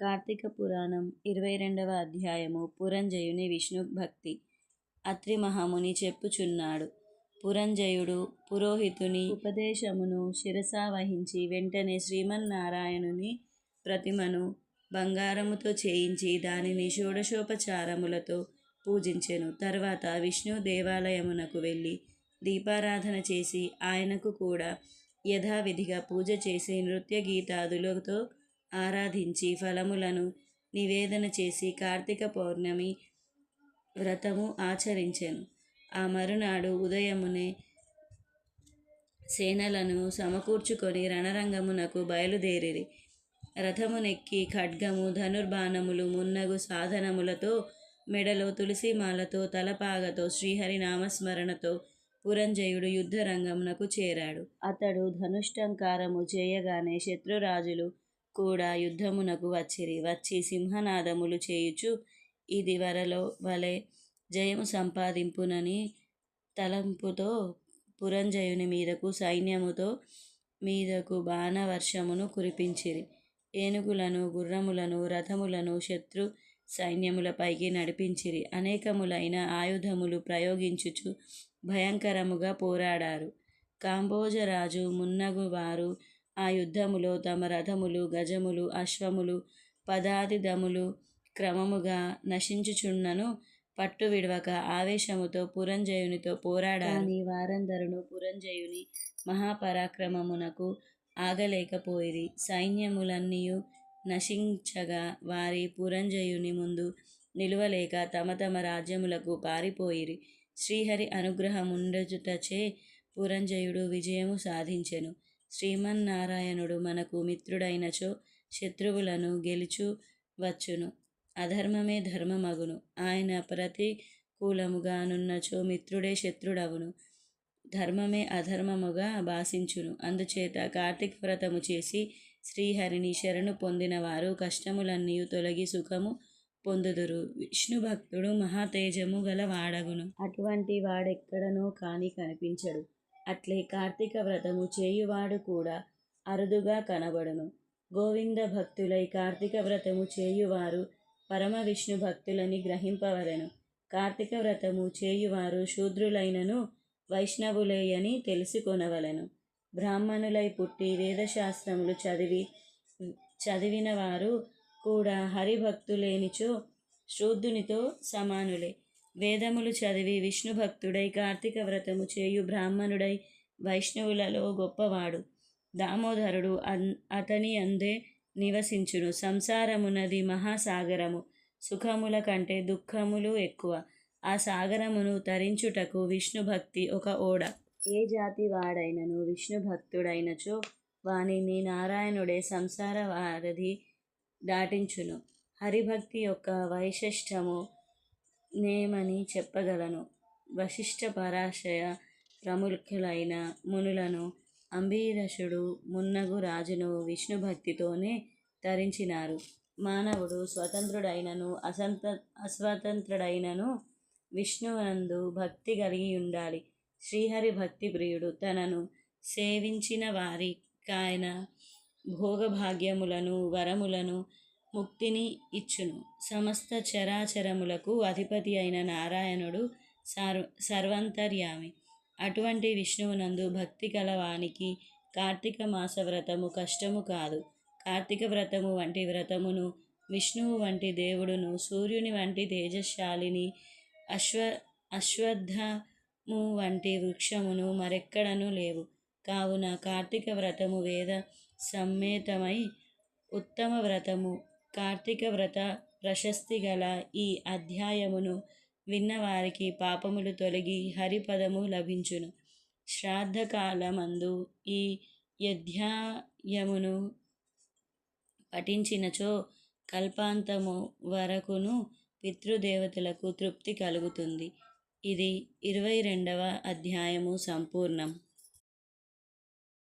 కార్తీక పురాణం ఇరవై రెండవ అధ్యాయము. పురంజయుని విష్ణు భక్తి. అత్రి మహాముని చెప్పుచున్నాడు. పురంజయుడు పురోహితుని ఉపదేశమును శిరసావహించి వెంటనే శ్రీమన్నారాయణుని ప్రతిమను బంగారముతో చేయించి దానిని షోడశోపచారములతో పూజించెను. తర్వాత విష్ణు దేవాలయమునకు వెళ్ళి దీపారాధన చేసి ఆయనకు కూడా యథావిధిగా పూజ చేసి నృత్య గీతాదులతో ఆరాధించి ఫలములను నివేదన చేసి కార్తీక పౌర్ణమి వ్రతము ఆచరించాను. ఆ మరునాడు ఉదయమునే సేనలను సమకూర్చుకొని రణరంగమునకు బయలుదేరిరి. రథమునెక్కి ఖడ్గము ధనుర్బాణములు మున్నగు సాధనములతో మెడలో తులసిమాలతో తలపాగతో శ్రీహరి నామస్మరణతో పురంజయుడు యుద్ధరంగమునకు చేరాడు. అతడు ధనుష్టంకారము చేయగానే శత్రురాజులు కూడా యుద్ధమునకు వచ్చిరి. వచ్చి సింహనాదములు చేయుచు ఇది వరలో వలె జయము సంపాదింపునని తలంపుతో పురంజయుని మీదకు సైన్యముతో మీదకు బాణవర్షమును కురిపించిరి. ఏనుగులను గుర్రములను రథములను శత్రు సైన్యములపైకి నడిపించిరి. అనేకములైన ఆయుధములు ప్రయోగించుచు భయంకరముగా పోరాడారు. కాంబోజరాజు మున్నగు వారు ఆ యుద్ధములో తమ రథములు గజములు అశ్వములు పదాతిదములు క్రమముగా నశించుచున్నను పట్టు విడవక ఆవేశముతో పురంజయునితో పోరాడారు. వారందరును పురంజయుని మహాపరాక్రమమునకు ఆగలేకపోయిరి. సైన్యములన్నీయు నశించగా వారి పురంజయుని ముందు నిలువలేక తమ తమ రాజ్యములకు పారిపోయిరి. శ్రీహరి అనుగ్రహముండజుటచే పురంజయుడు విజయము సాధించెను. శ్రీమన్నారాయణుడు మనకు మిత్రుడైనచో శత్రువులను గెలుచు వచ్చును. అధర్మమే ధర్మమగును. ఆయన ప్రతికూలముగానున్నచో మిత్రుడే శత్రుడవును. ధర్మమే అధర్మముగా భాషించును. అందుచేత కార్తీక వ్రతము చేసి శ్రీహరిని శరణు పొందిన వారు కష్టములన్నీ తొలగి సుఖము పొందుదురు. విష్ణు భక్తుడు మహాతేజము గల వాడగును. అటువంటి వాడెక్కడనో కానీ కనిపించడు. అట్లే కార్తీక వ్రతము చేయువాడు కూడా అరుదుగా కనబడును. గోవింద భక్తులై కార్తీక వ్రతము చేయువారు పరమ విష్ణు భక్తులని గ్రహింపవలెను. కార్తీక వ్రతము చేయువారు శూద్రులైనను వైష్ణవులేయని తెలుసుకొనవలెను. బ్రాహ్మణులై పుట్టి వేదశాస్త్రములు చదివి చదివిన వారు కూడా హరిభక్తులేనిచో శూద్రునితో సమానులే. వేదములు చదివి విష్ణు భక్తుడై కార్తీక వ్రతము చేయు బ్రాహ్మణుడై వైష్ణవులలో గొప్పవాడు. దామోదరుడు అన్ అతని అందే నివసించును. సంసారమునది మహాసాగరము. సుఖముల కంటే దుఃఖములు ఎక్కువ. ఆ సాగరమును తరించుటకు విష్ణు భక్తి ఒక ఓడ. ఏ జాతి వాడైనను విష్ణు భక్తుడైనచో వానిని నారాయణుడే సంసార వారధి దాటించును. హరిభక్తి యొక్క వైశిష్టము నేమని చెప్పగలను. వశిష్ఠ పరాశయ ప్రముఖులైన మునులను అంబీరషుడు మున్నగు రాజును విష్ణు భక్తితోనే తరించినారు. మానవుడు స్వతంత్రుడైనను అసంత అస్వతంత్రుడైనను విష్ణువునందు భక్తి కలిగి ఉండాలి శ్రీహరి భక్తి ప్రియుడు తనను సేవించిన వారికాయన భోగభాగ్యములను వరములను ముక్తిని ఇచ్చును. సమస్త చరాచరములకు అధిపతి అయిన నారాయణుడు సర్వ సర్వంతర్యామి. అటువంటి విష్ణువునందు భక్తి కలవానికి కార్తీక మాస వ్రతము కష్టము కాదు. కార్తీక వ్రతము వంటి వ్రతమును విష్ణువు వంటి దేవుడును సూర్యుని వంటి తేజశాలిని అశ్వ అశ్వత్థము వంటి వృక్షమును మరెక్కడనూ లేవు. కావున కార్తీక వ్రతము వేద సమ్మేతమై ఉత్తమ వ్రతము కార్తీక వ్రత ప్రశస్తి గల ఈ అధ్యాయమును విన్నవారికి పాపములు తొలగి హరిపదము లభించును. శ్రాద్ధకాలమందు ఈ అధ్యాయమును పఠించినచో కల్పాంతము వరకును పితృదేవతలకు తృప్తి కలుగుతుంది. ఇది ఇరవై రెండవ అధ్యాయము సంపూర్ణం.